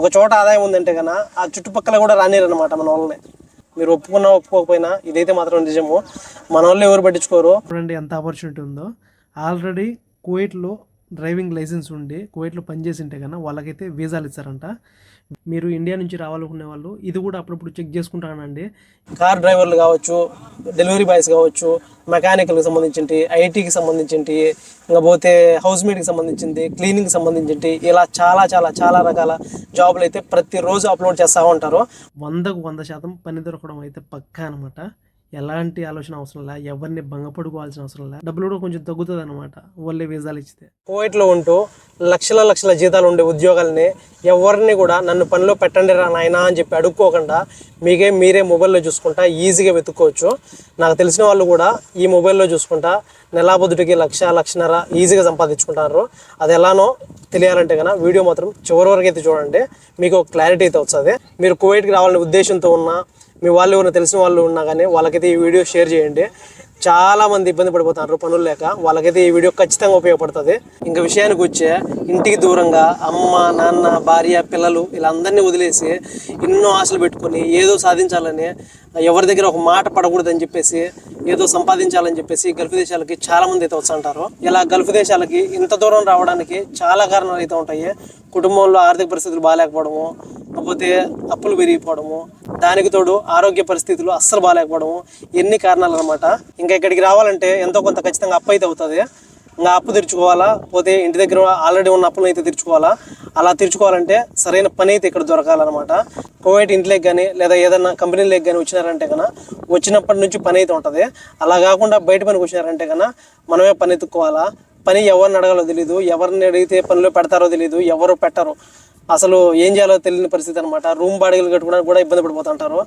ఒక చోట ఆదాయం ఉందంటే కన్నా ఆ చుట్టుపక్కల కూడా రానిరనమాట మన వాళ్ళని. మీరు ఒప్పుకున్నా ఒప్పుకోకపోయినా ఇదైతే మాత్రం నిజము. మన వాళ్ళు ఎవరు పట్టించుకోరు. చూడండి ఎంత ఆపర్చునిటీ ఉందో. ఆల్రెడీ కువైట్లో డ్రైవింగ్ లైసెన్స్ ఉండి కువైట్లో పనిచేసి ఉంటే కన్నా వాళ్ళకైతే వీసాలు ఇస్తారంట మీరు ఇండియా నుంచి రావాలనుకునే వాళ్ళు ఇది కూడా అప్పుడప్పుడు చెక్ చేసుకుంటానండి. కార్ డ్రైవర్లు కావచ్చు డెలివరీ బాయ్స్ కావచ్చు మెకానికల్కి సంబంధించింటి ఐటీకి సంబంధించింటి ఇంకా పోతే హౌస్ మేట్కి సంబంధించింది క్లీనింగ్కి సంబంధించింటి ఇలా చాలా చాలా చాలా రకాల జాబులు అయితే ప్రతిరోజు అప్లోడ్ చేస్తూ ఉంటారు. వందకు వంద శాతం పని దొరకడం అయితే పక్కా అనమాట ఎలాంటి ఆలోచన అవసరం లే ఎవరిని భంగపడుకోవాల్సిన అవసరం లే. డబ్బులు కూడా కొంచెం తగ్గుతుంది అనమాట వాళ్ళే వీసాలు ఇచ్చితే. కువైట్లో ఉంటూ లక్షల లక్షల జీతాలు ఉండే ఉద్యోగాల్ని ఎవరిని కూడా నన్ను పనిలో పెట్టండి రా నాయనా అని చెప్పి అడుక్కోకుండా మీకే మీరే మొబైల్లో చూసుకుంటా ఈజీగా వెతుక్కోవచ్చు. నాకు తెలిసిన వాళ్ళు కూడా ఈ మొబైల్లో చూసుకుంటా నెలాబొద్దుటికి లక్ష లక్షన్నర ఈజీగా సంపాదించుకుంటారు. అది ఎలానో తెలియాలంటే కనుక వీడియో మాత్రం చివరి వరకు అయితే చూడండి. మీకు క్లారిటీ అయితే వస్తుంది. మీరు కువైట్కి రావాలనే ఉద్దేశంతో ఉన్నా మీ వాళ్ళు ఎవరైనా తెలిసిన వాళ్ళు ఉన్నా కానీ వాళ్ళకైతే ఈ వీడియో షేర్ చేయండి. చాలా మంది ఇబ్బంది పడిపోతారు పనులు లేక. వాళ్ళకైతే ఈ వీడియో ఖచ్చితంగా ఉపయోగపడుతుంది. ఇంకా విషయానికి వచ్చే ఇంటికి దూరంగా అమ్మ నాన్న భార్య పిల్లలు వీళ్ళందరినీ వదిలేసి ఎన్నో ఆశలు పెట్టుకొని ఏదో సాధించాలని ఎవరి దగ్గర ఒక మాట పడకూడదని చెప్పేసి ఏదో సంపాదించాలని చెప్పేసి గల్ఫ్ దేశాలకి చాలా మంది అయితే వస్తుంటారు ఇలా గల్ఫ్ దేశాలకి ఇంత దూరం రావడానికి చాలా కారణాలు అయితే ఉంటాయి. కుటుంబంలో ఆర్థిక పరిస్థితులు బాగాలేకపోవడము కాకపోతే అప్పులు పెరిగిపోవడము దానికి తోడు ఆరోగ్య పరిస్థితులు అస్సలు బాగాలేకపోవడము ఎన్ని కారణాలు అనమాట ఇంకా ఇక్కడికి రావాలంటే ఎంతో కొంత ఖచ్చితంగా అప్పు అయితే అవుతుంది. ఇంకా అప్పు తీర్చుకోవాలా? పోతే ఇంటి దగ్గర ఆల్రెడీ ఉన్న అప్పులను అయితే తీర్చుకోవాలా? అలా తీర్చుకోవాలంటే సరైన పని అయితే ఇక్కడ దొరకాలన్నమాట. కోవైట్ ఇంట్లోకి కానీ లేదా ఏదైనా కంపెనీలోకి కానీ వచ్చినారంటే కన్నా వచ్చినప్పటి నుంచి పని అయితే ఉంటుంది. అలా కాకుండా బయట పనికి వచ్చినారంటే కన్నా మనమే పని ఎత్తుక్కోవాలా పని ఎవరిని అడగాలో తెలియదు ఎవరిని అడిగితే పనిలో పెడతారో తెలియదు ఎవరు పెట్టరు. అసలు ఏం చేయాలో తెలియని పరిస్థితి అనమాట రూమ్ బాడిగలు కట్టుకోవడానికి కూడా ఇబ్బంది పడిపోతుంటారు.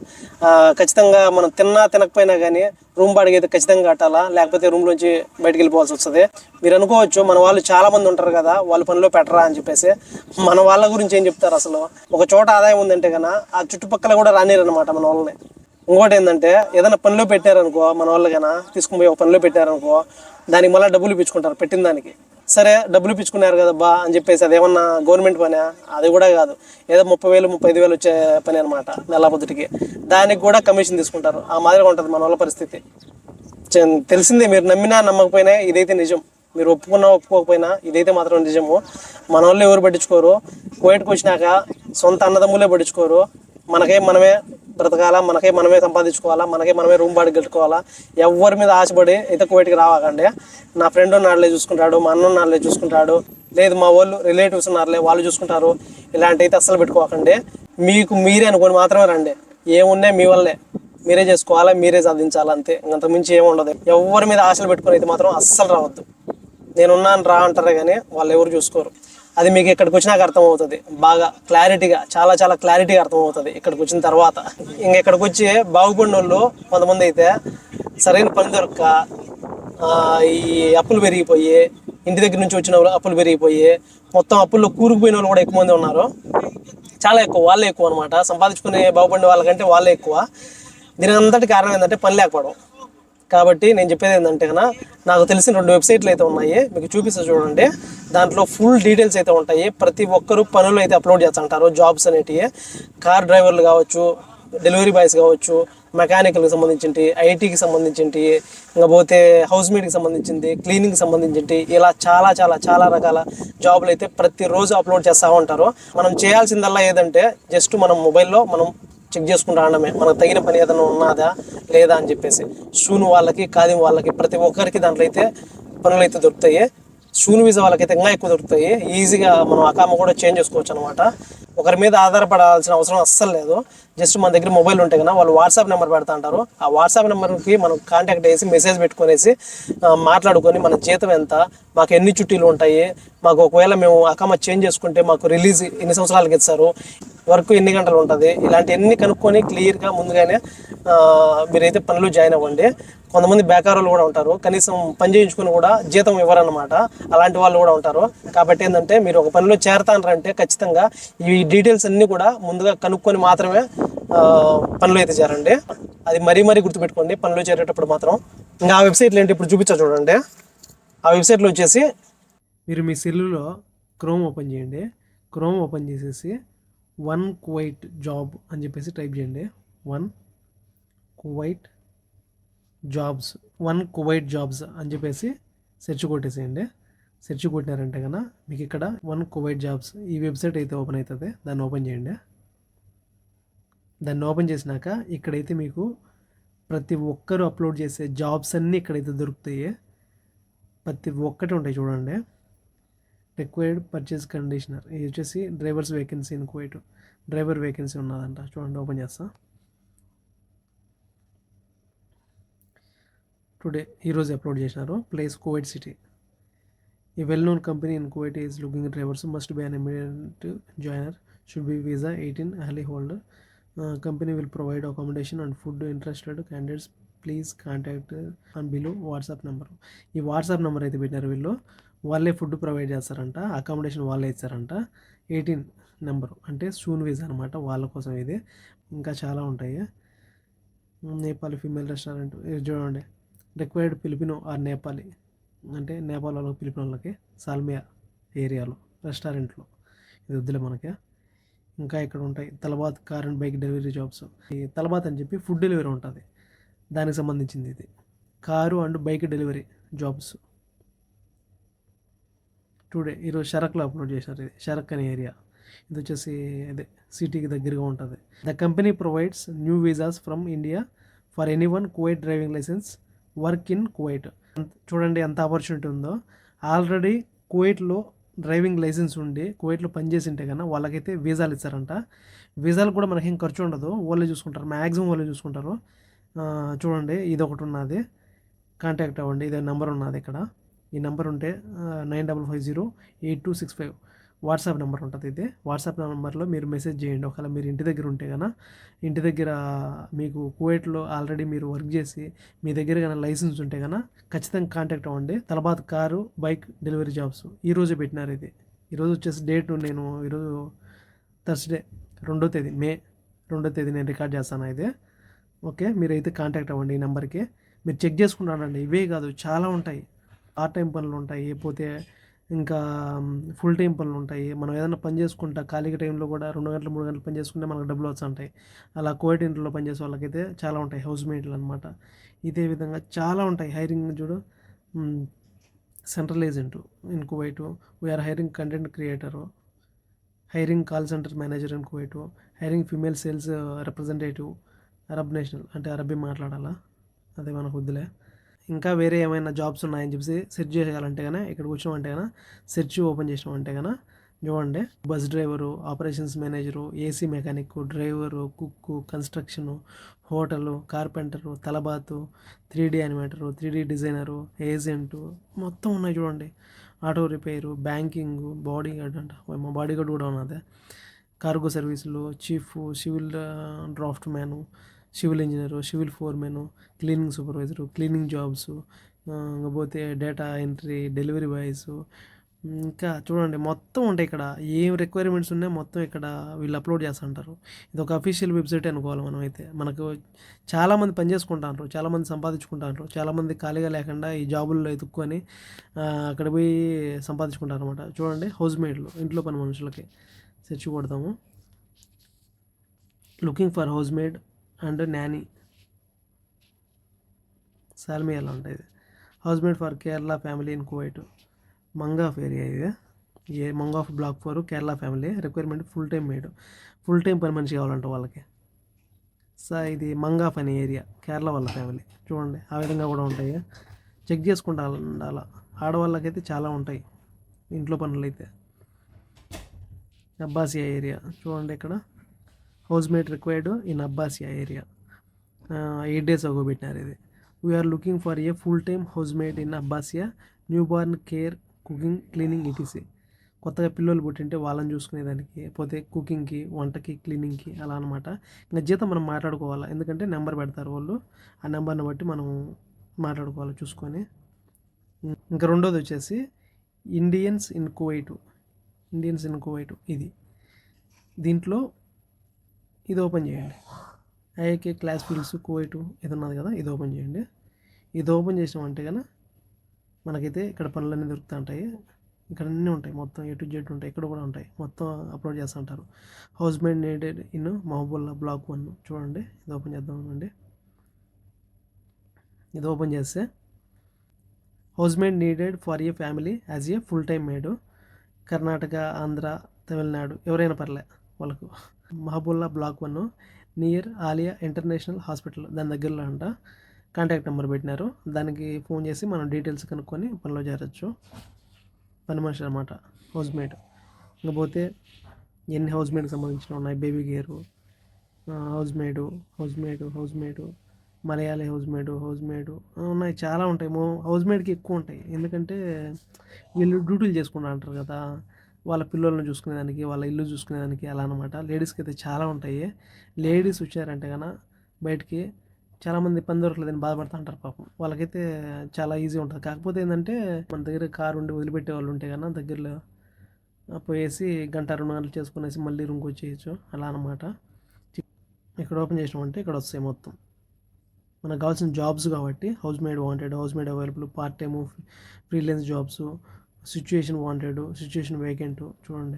ఖచ్చితంగా మనం తిన్నా తినకపోయినా కానీ రూమ్ బాడిగ అయితే ఖచ్చితంగా కట్టాలా? లేకపోతే రూమ్లోంచి బయటకు వెళ్ళిపోవాల్సి వస్తుంది. మీరు అనుకోవచ్చు మన వాళ్ళు చాలామంది ఉంటారు కదా వాళ్ళు పనిలో పెట్టరా అని చెప్పేసి. మన వాళ్ళ గురించి ఏం చెప్తారు అసలు? ఒక చోట ఆదాయం ఉందంటే కన్నా ఆ చుట్టుపక్కల కూడా రానిరనమాట మన వాళ్ళని. ఇంకోటి ఏంటంటే ఏదైనా పనిలో పెట్టారనుకో మన వాళ్ళు కన్నా తీసుకుని పోయి ఒక పనిలో పెట్టారనుకో దానికి మళ్ళీ డబ్బులు ఇప్పించుకుంటారు పెట్టిన దానికి. సరే డబ్బులు ఇప్పించుకున్నారు కదబ్బా అని చెప్పేసి అదేమన్నా గవర్నమెంట్ పని? అది కూడా కాదు. ఏదో ముప్పై వేలు ముప్పై ఐదు వేలు వచ్చే పని అనమాట నెల పొద్దుటికి. దానికి కూడా కమిషన్ తీసుకుంటారు. ఆ మాదిరిగా ఉంటుంది మన వాళ్ళ పరిస్థితి. తెలిసిందే మీరు నమ్మినా నమ్మకపోయినా ఇదైతే నిజం. మీరు ఒప్పుకున్నా ఒప్పుకోకపోయినా ఇదైతే మాత్రం నిజము. మన వాళ్ళు ఎవరు పట్టించుకోరు? కోవిడ్కి వచ్చినాక సొంత అన్నదమ్ములే పట్టించుకోరు. మనకే మనమే బ్రతకాలా? మనకే మనమే సంపాదించుకోవాలా? మనకే మనమే రూమ్ బాడీ కట్టుకోవాలా? ఎవరి మీద ఆశపడి అయితే కోవిడ్కి రావాకండి. నా ఫ్రెండ్ నాళ్ళే చూసుకుంటాడు మా అన్న నాళ్ళే చూసుకుంటాడు లేదు మా వాళ్ళు రిలేటివ్స్ ఉన్నారులే వాళ్ళు చూసుకుంటారు ఇలాంటి అయితే అస్సలు పెట్టుకోకండి. మీకు మీరే అనుకోండి మాత్రమే రండి. ఏమున్నాయి మీ వల్లే. మీరే చేసుకోవాలా మీరే సాధించాలా అంతే. ఇంకంత మించి ఏమి ఉండదు. ఎవరి మీద ఆశలు పెట్టుకుని అయితే మాత్రం అస్సలు రావద్దు. నేనున్నాను రా అంటారే కానీ వాళ్ళు ఎవరు చూసుకోరు. అది మీకు ఇక్కడికి వచ్చినాక అర్థమవుతుంది. బాగా క్లారిటీగా చాలా చాలా క్లారిటీగా అర్థమవుతుంది ఇక్కడికి వచ్చిన తర్వాత. ఇంక ఇక్కడికి వచ్చి బాగుపడిన వాళ్ళు కొంతమంది అయితే సరైన పని దొరక్క ఈ అప్పులు పెరిగిపోయి ఇంటి దగ్గర నుంచి వచ్చిన వాళ్ళు అప్పులు పెరిగిపోయి మొత్తం అప్పుల్లో కూరుకుపోయిన వాళ్ళు కూడా ఎక్కువ మంది ఉన్నారు. చాలా ఎక్కువ వాళ్ళే ఎక్కువ అనమాట సంపాదించుకునే బాగుపడిన వాళ్ళకంటే వాళ్ళే ఎక్కువ. దీని అంతటి కారణం ఏంటంటే పని లేకపోవడం. కాబట్టి నేను చెప్పేది ఏంటంటే కన్నా నాకు తెలిసిన రెండు వెబ్సైట్లు అయితే ఉన్నాయి మీకు చూపిస్తా చూడండి. దాంట్లో ఫుల్ డీటెయిల్స్ అయితే ఉంటాయి. ప్రతి ఒక్కరు పనులు అయితే అప్లోడ్ చేస్తుంటారు. జాబ్స్ అనేటివి. కార్ డ్రైవర్లు కావచ్చు డెలివరీ బాయ్స్ కావచ్చు మెకానికల్కి సంబంధించింటి ఐటీకి సంబంధించింటి ఇంకా పోతే హౌస్ మేట్కి సంబంధించింది క్లీనింగ్కి సంబంధించింటి ఇలా చాలా చాలా చాలా రకాల జాబులు అయితే ప్రతిరోజు అప్లోడ్ చేస్తూ ఉంటారు. మనం చేయాల్సిందల్లా ఏదంటే జస్ట్ మనం మొబైల్లో మనం చెక్ చేసుకుంటూ ఉండడమే మనకు తగిన పని ఏదైనా ఉన్నదా లేదా అని చెప్పేసి. షూను వాళ్ళకి కాదిం వాళ్ళకి ప్రతి ఒక్కరికి దాంట్లో అయితే పనులు అయితే దొరుకుతాయి. షూన్ వీసా వాళ్ళకైతే ఇంకా ఎక్కువ దొరుకుతాయి. ఈజీగా మనం అకామ కూడా చేంజ్ చేసుకోవచ్చు అనమాట ఒకరి మీద ఆధారపడాల్సిన అవసరం అస్సలు లేదు. జస్ట్ మన దగ్గర మొబైల్ ఉంటే కదా వాళ్ళు వాట్సాప్ నెంబర్ పెడతా అంటారు. ఆ వాట్సాప్ నెంబర్కి మనం కాంటాక్ట్ చేసి మెసేజ్ పెట్టుకునేసి మాట్లాడుకొని మన జీతం ఎంత మాకు ఎన్ని చుట్టీలు ఉంటాయి మాకు ఒకవేళ మేము అకామ చేంజ్ చేసుకుంటే మాకు రిలీజ్ ఎన్ని సంవత్సరాలకి ఇస్తారు వర్క్ ఎన్ని గంటలు ఉంటుంది? ఇలాంటివన్నీ కనుక్కొని క్లియర్గా ముందుగానే మీరైతే పనులు జాయిన్ అవ్వండి. కొంతమంది బేకారులు కూడా ఉంటారు. కనీసం పని చేయించుకుని కూడా జీతం ఇవ్వరన్నమాట. అలాంటి వాళ్ళు కూడా ఉంటారు. కాబట్టి ఏంటంటే మీరు ఒక పనిలో చేరతానంటే ఖచ్చితంగా ఈ డీటెయిల్స్ అన్నీ కూడా ముందుగా కనుక్కొని మాత్రమే పనులు పనిలో అయితే చేరండి. అది మరీ మరీ గుర్తుపెట్టుకోండి. పనిలో చేరేటప్పుడు మాత్రం. ఇంకా ఆ వెబ్సైట్లు ఏంటి? ఇప్పుడు చూపించా చూడండి. ఆ వెబ్సైట్లో వచ్చేసి మీరు మీ సెల్లులో క్రోమ్ ఓపెన్ చేయండి. క్రోమ్ ఓపెన్ చేసేసి వన్ కువైట్ జాబ్ అని చెప్పేసి టైప్ చేయండి. One Kuwait jobs one Kuwait jobs అని చెప్పేసి సెర్చ్ కొట్టేసేయండి. సెర్చ్ కొట్టినారంటే కన్నా మీకు ఇక్కడ వన్ కువైట్ జాబ్స్ ఈ వెబ్సైట్ అయితే ఓపెన్ అవుతుంది. దాన్ని ఓపెన్ చేయండి. దాన్ని ఓపెన్ చేసినాక ఇక్కడైతే మీకు ప్రతి ఒక్కరు అప్లోడ్ చేసే జాబ్స్ అన్నీ ఇక్కడైతే దొరుకుతాయి. ప్రతి ఒక్కటి ఉంటాయి చూడండి. Required purchase conditioner. ఇది వచ్చేసి drivers vacancy in Kuwait. Driver vacancy ఉన్నదంట. చూడండి ఓపెన్ చేస్తా. టుడే ఈరోజు అప్లోడ్ చేసినారు. Place Kuwait city. ఈ well known company in Kuwait is looking drivers must be an immediate joiner should be visa eighteen ahli holder company will provide accommodation and food interested candidates please contact and below WhatsApp number ఈ WhatsApp number అయితే పెట్టినారు వీళ్ళు. వాళ్ళే food provide చేస్తారంట accommodation వాళ్ళే ఇస్తారంట eighteen number అంటే సూన్ వీజ్ అనమాట వాళ్ళ కోసం ఇది. ఇంకా చాలా ఉంటాయి. నేపాలి ఫీమేల్ రెస్టారెంట్ చూడండి. రిక్వైర్డ్ పిలిపినో ఆర్ నేపాలి అంటే నేపాల్ వాళ్ళకి పిలిపిన వాళ్ళకి సాల్మియా ఏరియాలో రెస్టారెంట్లో. ఇది వద్దులే మనకి. ఇంకా ఇక్కడ ఉంటాయి Talabat car and bike delivery jobs. ఈ తలబాత్ అని చెప్పి ఫుడ్ డెలివరీ ఉంటుంది. దానికి సంబంధించింది ఇది. Car and bike delivery jobs. Today ఈరోజు షరక్లో అప్లోడ్ చేశారు ఇది. షరక్ అనే ఏరియా. ఇది వచ్చేసి అదే సిటీకి దగ్గరగా ఉంటుంది. The company provides new visas from India for anyone Kuwait driving licence work in Kuwait చూడండి ఎంత ఆపర్చునిటీ ఉందో. ఆల్రెడీ కువైట్లో డ్రైవింగ్ లైసెన్స్ ఉండి కువైట్లో పనిచేసి ఉంటే కన్నా వాళ్ళకైతే వీసాలు ఇస్తారంట వీసాలు కూడా మనకేం ఖర్చు ఉండదు. వాళ్ళే చూసుకుంటారు. మ్యాక్సిమం వాళ్ళే చూసుకుంటారు. చూడండి ఇది ఒకటి ఉన్నది. కాంటాక్ట్ అవ్వండి. ఇదే నెంబర్ ఉన్నది ఇక్కడ. ఈ నెంబర్ ఉంటే nine double five zero eight two six five WhatsApp number ఉంటుంది అయితే వాట్సాప్ నెంబర్లో మీరు మెసేజ్ చేయండి. ఒకవేళ మీరు ఇంటి దగ్గర ఉంటే కనుక ఇంటి దగ్గర మీకు కువైట్లో ఆల్రెడీ మీరు వర్క్ చేసి మీ దగ్గర కనుక లైసెన్స్ ఉంటే కనుక ఖచ్చితంగా కాంటాక్ట్ అవ్వండి. Talabat car bike delivery jobs ఈరోజు పెట్టినారు ఇది. ఈరోజు వచ్చేసి డేట్ నేను ఈరోజు థర్స్డే రెండో తేదీ మే రెండో తేదీ నేను రికార్డ్ చేస్తాను అయితే ఓకే మీరైతే కాంటాక్ట్ అవ్వండి ఈ నెంబర్కి. మీరు చెక్ చేసుకుంటానండి. ఇవే కాదు చాలా ఉంటాయి. పార్ట్ టైం పనులు ఉంటాయి పోతే ఇంకా ఫుల్ టైం పనులు ఉంటాయి మనం ఏదైనా పని చేసుకుంటా ఖాళీగా టైంలో కూడా రెండు గంటలు మూడు గంటలు పని చేసుకుంటే మనకు డబ్బులు వస్తూ ఉంటాయి అలా కోవిడ్ ఇంట్లో పనిచేసే వాళ్ళకైతే చాలా ఉంటాయి హౌస్ మేట్లు అనమాట ఇదే విధంగా చాలా ఉంటాయి హైరింగ్ చూడు. Central agent in Kuwait. We're hiring content creator hiring call centre manager in Kuwait hiring female sales representative Arab national అంటే అరబీ మాట్లాడాలా? అదే మనకు వద్దులే. ఇంకా వేరే ఏమైనా జాబ్స్ ఉన్నాయని చెప్పేసి సెర్చ్ చేయాలంటే కనుక ఇక్కడికి వచ్చినామంటే కనుక సెర్చ్ ఓపెన్ చేసినామంటే కనుక చూడండి. Bus driver operations manager AC mechanic driver cook construction hotel carpenter Talabat three D animator three D designer agent మొత్తం ఉన్నాయి చూడండి. Auto repair banking bodyguard అంట. మా బాడీ గార్డ్ కూడా ఉన్నది. కార్గో సర్వీసులు chief civil draftsman civil engineer civil foreman cleaning supervisor cleaning jobs పోతే data entry delivery boys ఇంకా చూడండి మొత్తం ఉంటాయి ఇక్కడ. ఏం రిక్వైర్మెంట్స్ ఉన్నాయో మొత్తం ఇక్కడ వీళ్ళు అప్లోడ్ చేస్తుంటారు. ఇది ఒక అఫీషియల్ వెబ్సైట్ అనుకోవాలి మనం అయితే. మనకు చాలామంది పని చేసుకుంటారు చాలామంది సంపాదించుకుంటారు చాలామంది ఖాళీగా లేకుండా ఈ జాబుల్లో ఎత్తుక్కొని అక్కడ పోయి సంపాదించుకుంటారు అనమాట చూడండి హౌస్ మేడ్లు ఇంట్లో పని మనుషులకి search కొడతాము. Looking for housemaid and nanny. సాల్మియాలో ఉంటాయి ఉంటుంది housemaid for Kerala family in Kuwait. Mangaf area ఇది. A Mangaf block four Kerala family. Requirement full time maid. Full time పని మనిషి కావాలంట వాళ్ళకి. సో ఇది మంగాఫ్ అనే ఏరియా. కేరళ వాళ్ళ ఫ్యామిలీ. చూడండి ఆ విధంగా కూడా ఉంటాయి. చెక్ చేసుకుంటా ఉండాల? ఆడవాళ్ళకైతే చాలా ఉంటాయి. ఇంట్లో పనులు అయితే అబ్బాసియా ఏరియా. చూడండి ఇక్కడ. Housemaid required in Abbasiya area eight days ago పెట్టినారు ఇది. We're looking for a full time housemaid in Abbasiya newborn care cooking cleaning ETC కొత్తగా పిల్లలు పుట్టింటే వాళ్ళని చూసుకునేదానికి పోతే కుకింగ్కి వంటకి క్లీనింగ్కి అలా అనమాట ఇంకా జీతం మనం మాట్లాడుకోవాలి? ఎందుకంటే నెంబర్ పెడతారు వాళ్ళు. ఆ నెంబర్ని బట్టి మనం మాట్లాడుకోవాలి చూసుకొని? ఇంకా రెండోది వచ్చేసి Indians in Kuwait Indians in Kuwait ఇది. దీంట్లో ఇది ఓపెన్ చేయండి. ఐఏకే క్లాస్ ఫీల్డ్స్ కోయిట్ ఇది ఉన్నది కదా ఇది ఓపెన్ చేయండి. ఇది ఓపెన్ చేసినామంటే కనుక మనకైతే ఇక్కడ పనులన్నీ దొరుకుతూ ఉంటాయి ఇక్కడ అన్నీ ఉంటాయి మొత్తం ఏ టు జెడ్ ఉంటాయి ఇక్కడ కూడా ఉంటాయి. మొత్తం అప్లోడ్ చేస్తుంటారు. Housemaid needed in Mahboula block one చూడండి ఇది ఓపెన్ చేద్దాం అండి ఇది ఓపెన్ చేస్తే housemaid needed for a family as a full time maid Karnataka Andhra Tamil Nadu ఎవరైనా పర్లే వాళ్ళకు. Mahboula block one near Alia international hospital దాని దగ్గరలో అంట. కాంటాక్ట్ నెంబర్ పెట్టినారు. దానికి ఫోన్ చేసి మనం డీటెయిల్స్ కనుక్కొని పనిలో చేరచ్చు. పని మనిషి అనమాట హౌస్ మేడ్ ఎన్ని హౌస్ మేడ్కి సంబంధించిన ఉన్నాయి? Baby gear housemaid housemaid house Malayali house housemaid house ఉన్నాయి. చాలా ఉంటాయి. హౌస్మేడ్కి హౌస్ మేడ్కి ఎక్కువ ఉంటాయి. ఎందుకంటే వీళ్ళు డ్యూటీలు చేసుకుంటూ అంటారు కదా. వాళ్ళ పిల్లల్ని చూసుకునేదానికి వాళ్ళ ఇల్లు చూసుకునేదానికి అలా అనమాట లేడీస్కి అయితే చాలా ఉంటాయి. లేడీస్ వచ్చారంటే కన్నా బయటికి చాలామంది పని దొరకలేదని బాధపడుతూ ఉంటారు పాపం. వాళ్ళకైతే చాలా ఈజీ ఉంటుంది. కాకపోతే ఏంటంటే మన దగ్గర కారు ఉండి వదిలిపెట్టే వాళ్ళు ఉంటే కన్నా దగ్గరలో పోయేసి గంట రెండు గంటలు చేసుకునేసి మళ్ళీ రూమ్కి వచ్చేయచ్చు. అలా అనమాట ఇక్కడ ఓపెన్ చేసినామంటే ఇక్కడ వస్తాయి మొత్తం. మనకు కావాల్సిన జాబ్స్ కాబట్టి housemaid wanted housemaid available part time freelance jobs situation wanted situation vacant చూడండి.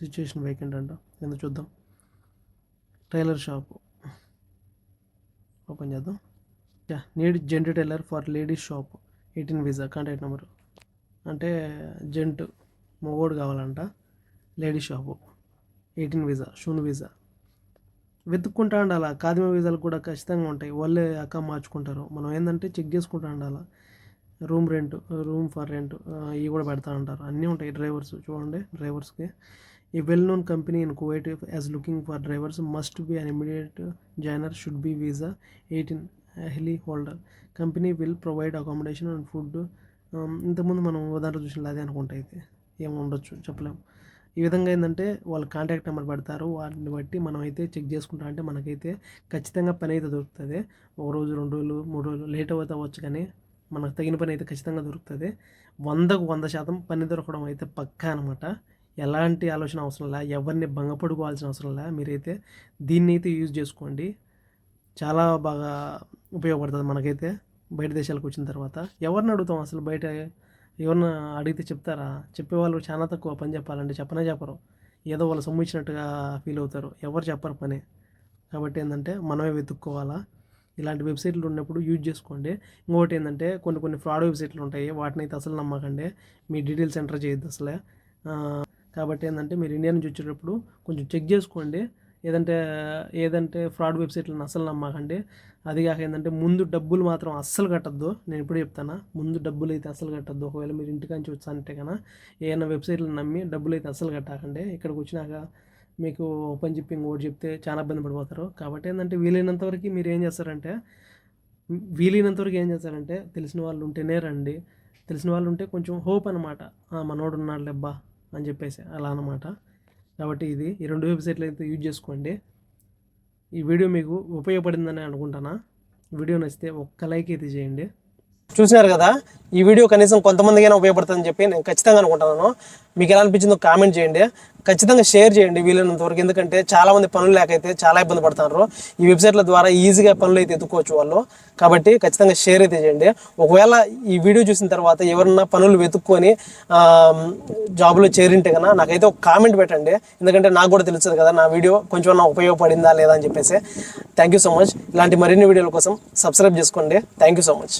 సిచ్యుయేషన్ వేకెంట్ అంట. కింద చూద్దాం? Tailor shop. ఓపెన్ చేద్దాం. Yeah need gent tailor for ladies shop. Eighteen visa contact number. అంటే జెంట్ మొగోడు కావాలంట. Ladies shop. ఎయిటీన్ వీసా షూన్ visa. వెతుక్కుంటా ఉండాలా? కాదిమ వీసాలు కూడా ఖచ్చితంగా ఉంటాయి. వాళ్ళే అక్క మార్చుకుంటారు. మనం ఏంటంటే చెక్ చేసుకుంటా ఉండాలి? Room rent room for rent ఇవి కూడా పెడతా ఉంటారు. అన్నీ ఉంటాయి డ్రైవర్స్ చూడండి డ్రైవర్స్కి. ఈ well known company in Kuwait as looking for drivers must be an immediate joiner should be visa eighteen ahli holder company will provide accommodation and food ఇంతకుముందు మనం దాంట్లో చూసిన అదే అనుకుంటా అయితే. ఏమి ఉండొచ్చు చెప్పలేము. ఈ విధంగా ఏంటంటే వాళ్ళు కాంటాక్ట్ నెంబర్ పెడతారు. వాటిని బట్టి మనం అయితే చెక్ చేసుకుంటా అంటే మనకైతే ఖచ్చితంగా పని అయితే దొరుకుతుంది. ఒక రోజు రెండు రోజులు మూడు రోజులు లేట్ అవుతా అవ్వచ్చు కానీ మనకు తగిన పని అయితే ఖచ్చితంగా దొరుకుతుంది. వందకు వంద శాతం పని దొరకడం అయితే పక్కా అనమాట ఎలాంటి ఆలోచన అవసరం లే ఎవరిని భంగపడుకోవాల్సిన అవసరం లే. మీరైతే దీన్ని అయితే యూజ్ చేసుకోండి. చాలా బాగా ఉపయోగపడుతుంది మనకైతే బయట దేశాలకు వచ్చిన తర్వాత. ఎవరిని అడుగుతాం అసలు బయట? ఎవరిని అడిగితే చెప్తారా? చెప్పేవాళ్ళు చాలా తక్కువ పని చెప్పాలంటే చెప్పనే చెప్పరు. ఏదో వాళ్ళు సొమ్ము ఇచ్చినట్టుగా ఫీల్ అవుతారు. ఎవరు చెప్పరు పని. కాబట్టి ఏంటంటే మనమే వెతుక్కోవాలా? ఇలాంటి వెబ్సైట్లు ఉన్నప్పుడు యూజ్ చేసుకోండి. ఇంకోటి ఏంటంటే కొన్ని కొన్ని ఫ్రాడ్ వెబ్సైట్లు ఉంటాయి. వాటిని అయితే అసలు నమ్మకండి. మీ డీటెయిల్స్ ఎంటర్ చేయొద్దు అసలే. కాబట్టి ఏంటంటే మీరు ఇండియా నుంచి వచ్చేటప్పుడు కొంచెం చెక్ చేసుకోండి. ఏదంటే ఏదంటే ఫ్రాడ్ వెబ్సైట్లను అసలు నమ్మకండి. అది కాక ఏంటంటే ముందు డబ్బులు మాత్రం అస్సలు కట్టద్దు. నేను ఇప్పుడు చెప్తాను. ముందు డబ్బులు అయితే అస్సలు కట్టద్దు. ఒకవేళ మీరు ఇంటికాంచి వచ్చానంటే కన్నా ఏదైనా వెబ్సైట్లు నమ్మి డబ్బులు అయితే అస్సలు కట్టకండి. ఇక్కడికి వచ్చినాక మీకు ఓపెన్ చెప్పి ఇంకోటి చెప్తే చాలా ఇబ్బంది పడిపోతారు. కాబట్టి ఏంటంటే వీలైనంత వరకు మీరు ఏం చేస్తారంటే వీలైనంత వరకు ఏం చేస్తారంటే తెలిసిన వాళ్ళు ఉంటేనే రండి. తెలిసిన వాళ్ళు ఉంటే కొంచెం హోప్ అనమాట మనోడు ఉన్నాడు లెబ్బా అని చెప్పేసి అలా అనమాట కాబట్టి ఇది ఈ రెండు వెబ్సైట్లు అయితే యూజ్ చేసుకోండి. ఈ వీడియో మీకు ఉపయోగపడిందని అనుకుంటానా? వీడియో నచ్చితే ఒక్క లైక్ అయితే చేయండి. చూసినారు కదా ఈ వీడియో కనీసం కొంతమందికైనా ఉపయోగపడుతుందని చెప్పి నేను ఖచ్చితంగా అనుకుంటున్నాను. మీకు ఎలా అనిపించిందో కామెంట్ చేయండి. ఖచ్చితంగా షేర్ చేయండి వీలైనంత వరకు ఎందుకంటే చాలామంది పనులు లేకైతే చాలా ఇబ్బంది పడుతున్నారు ఈ వెబ్సైట్ల ద్వారా ఈజీగా పనులు అయితే ఎత్తుకోవచ్చు వాళ్ళు. కాబట్టి ఖచ్చితంగా షేర్ అయితే చేయండి. ఒకవేళ ఈ వీడియో చూసిన తర్వాత ఎవరన్నా పనులు వెతుక్కొని జాబ్లో చేరింటే కన్నా నాకైతే ఒక కామెంట్ పెట్టండి. ఎందుకంటే నాకు కూడా తెలుస్తుంది కదా నా వీడియో కొంచెం నా ఉపయోగపడిందా లేదా అని చెప్పేసి. Thank you so much. ఇలాంటి మరిన్ని వీడియోల కోసం సబ్స్క్రైబ్ చేసుకోండి. Thank you so much.